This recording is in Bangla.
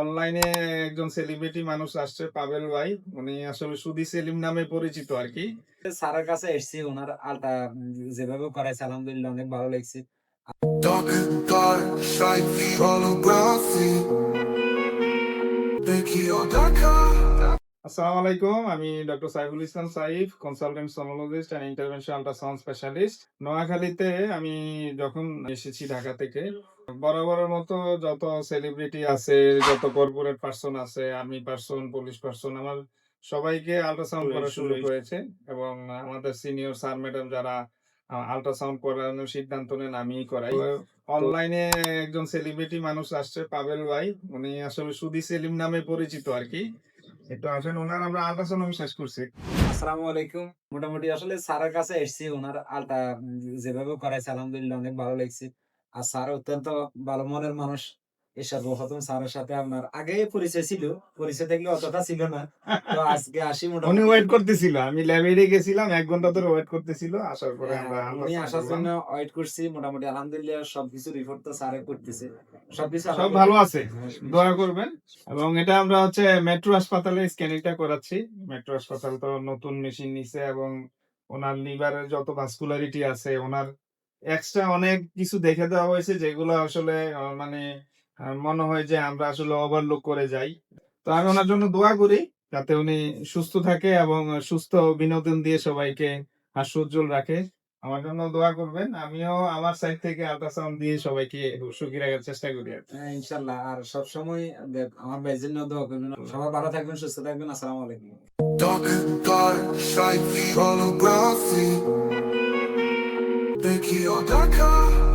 অনলাইনে একজন সেলিব্রিটি মানুষ আসছে পাবেল ভাই। উনি আসলে সুদি সেলিম নামে পরিচিত আর কি। স্যারের কাছে এসেছি ওনার আলটা যেভাবে করাইছে আলহামদুলিল্লাহ অনেক ভালো লাগছে. আসসালামু আলাইকুম আমি doctor Saiful Islam Saif consultant sonologist and intervention ultrasound specialist নোয়াখালীতে আমি যখন এসেছি ঢাকা থেকে বরাবরের মতো যত সেলিব্রিটি আছে যত কর্পোরেট পার্সন আছে আর্মি পার্সন পুলিশ পার্সন আমার সবাইকে আল্ট্রাসাউন্ড করা শুরু করেছে এবং আমাদের সিনিয়র স্যার ম্যাডাম যারা আল্ট্রাসাউন্ড করানোর সিদ্ধান্ত নেন আমিই করাই। অনলাইনে একজন সেলিব্রিটি মানুষ আসছে পাবেল ভাই। উনি আসলে সুদি সেলিম নামে পরিচিত আর কি। একটু আসেন ওনার আমরা আল্ট্রাসাউন্ড আমি শেষ করছি। আসসালামু আলাইকুম। মোটামুটি আসলে স্যারের কাছে এসেছি ওনার আলটা যেভাবে করাইছে আলহামদুলিল্লাহ অনেক ভালো লাগছে। আর স্যার অত্যন্ত ভালো মনের মানুষ। এই সর্বপ্রথম স্যারের সাথে আপনার আগে পরিচয় ছিল পরিচয় থাকলে অতটা ছিল না। তো আজকে আসি উনি মোটামুটি ওয়েট করতেছিল। আমি ল্যাবেরে গেছিলাম এক ঘণ্টা ধরে ওয়েট করতেছিল আসার পরে আমরা হ্যাঁ, উনি আসার জন্য ওয়েট করছি মোটামুটি আলহামদুলিল্লাহ সবকিছু রিপোর্ট তো স্যারে করতেছে। সবকিছু সব ভালো আছে দোয়া করবেন। এবং এটা আমরা হচ্ছে মেট্রো হাসপাতালে স্ক্যানিংটা করাচ্ছি। মেট্রো হাসপাতাল তো নতুন মেশিন নিছে এবং ওনার লিভারের যত ভাস্কুলারিটি আছে ওনার এক্সট্রা অনেক কিছু দেখে দেওয়া হয়েছে যেগুলো আসলে মানে মনে হয় যে আমরা আসলে ওভারলুক করে যাই। তো আমি ওনার জন্য দোয়া করি যাতে উনি সুস্থ থাকে এবং সুস্থ বিনোদন দিয়ে সবাইকে হাস্যোজ্জ্বল রাখে। আমার জন্য দোয়া করবেন। আমিও আমার সাইড থেকে আল্ট্রাসাউন্ড দিয়ে সবাইকে সুখী রাখার চেষ্টা করি আর হ্যাঁ, ইনশাল্লাহ। আর সবসময় দেখ, আমার ভাইয়ের জন্য দোয়া করবেন। সবাই ভালো থাকবেন সুস্থ থাকবেন। আসসালামু আলাইকুম। Tokio, Dakar.